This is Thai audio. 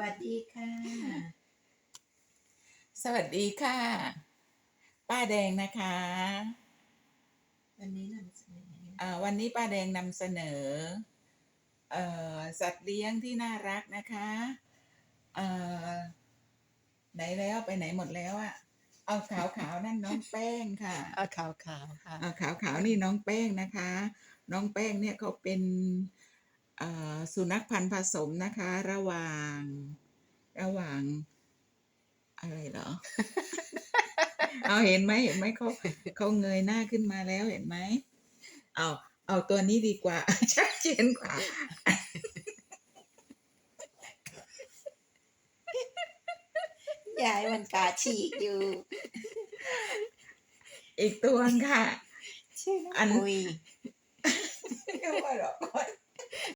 วัสดีค่ะ สวัสดีค่ะ ป้าแดงนะคะ วันนี้นำเสนออ่าวันนี้ป้าแดงนำเสนอเอ่อสัตว์เลี้ยงที่น่ารักนะคะเอ่อไหนแล้วไปไหนหมดแล้วอะเอาขาวขาวๆนั่นน้องแป้งค่ะเอาขาวขาวๆค่ะอ่าขาวขาวๆนี่น้องแป้งนะคะ น้องแป้งเนี่ยเขาเป็นเอ่อ สุนัขพันธุ์ผสมนะคะ ระหว่าง ระหว่าง อะไรเหรอ เอาเห็นไหมเห็นไหมเขาเขาเงยหน้าขึ้นมาแล้วเห็นไหมเอาเอาตัวนี้ดีกว่า ชัดเจนกว่า ยายมันกาฉีกอยู่ อีกตัวค่ะ ชื่อน้องอัน ปุยเรียกว่าหรอก